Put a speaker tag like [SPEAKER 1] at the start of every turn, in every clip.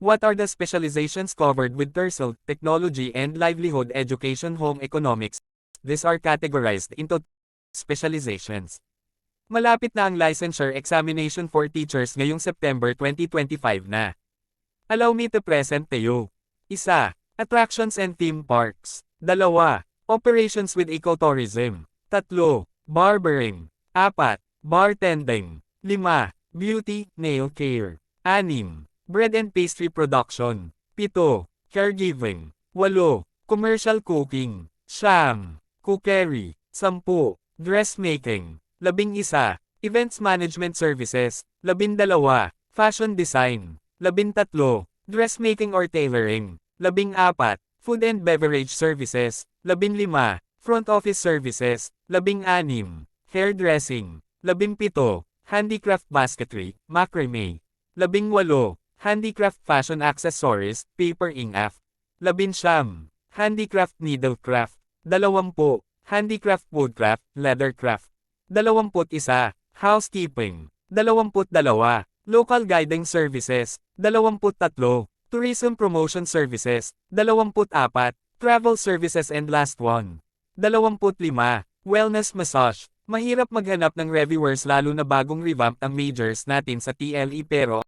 [SPEAKER 1] What are the specializations covered with TERSL, Technology and Livelihood Education Home Economics? These are categorized into specializations. Malapit na ang licensure examination for teachers ngayong September 2025 na. Allow me to present to you. Isa, Attractions and theme parks. Dalawa, Operations with ecotourism. Tatlo, Barbering. Apat, Bartending. Lima, Beauty, nail care. Anim, Bread and pastry production. Pito, Caregiving. Walo, Commercial cooking. Siyam, Cookery. Sampu, Dressmaking. Labing isa, Events Management Services. Labindalawa, Fashion Design. Labintatlo, Dressmaking or Tailoring. Labing apat, Food and Beverage Services. Labinlima, Front Office Services. Labing anim, Hairdressing. Labing pito, Handicraft Basketry, Macrame. Labing walo, Handicraft Fashion Accessories, Paper Ingaf. Labin siyam, Handicraft Needlecraft. Dalawampu, Handicraft Woodcraft, Leathercraft. Dalawamput isa, Housekeeping. Dalawamput dalawa, Local Guiding Services. Dalawamput tatlo, Tourism Promotion Services. Dalawamput apat, Travel Services and last one. Dalawamput lima, Wellness Massage. Mahirap maghanap ng reviewers lalo na bagong revamp ang majors natin sa TLE pero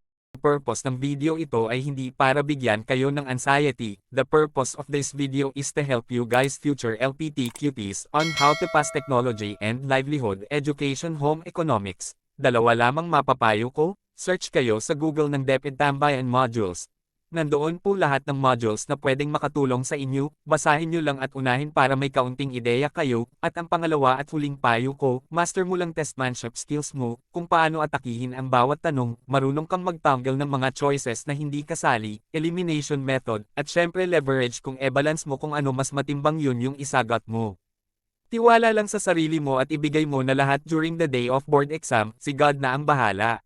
[SPEAKER 1] purpose ng video ito ay hindi para bigyan kayo ng anxiety. The purpose of this video is to help you guys future LPTQTs on how to pass technology and livelihood education home economics. Dalawa lamang mapapayo ko, search kayo sa Google ng DepEd Tambayan Modules. Nandoon po lahat ng modules na pwedeng makatulong sa inyo, basahin nyo lang at unahin para may kaunting ideya kayo, at ang pangalawa at huling payo ko, master mo lang testmanship skills mo, kung paano atakihin ang bawat tanong, marunong kang magtanggal ng mga choices na hindi kasali, elimination method, at syempre leverage kung e-balance mo kung ano mas matimbang yun yung isagot mo. Tiwala lang sa sarili mo at ibigay mo na lahat during the day of board exam, si God na ang bahala.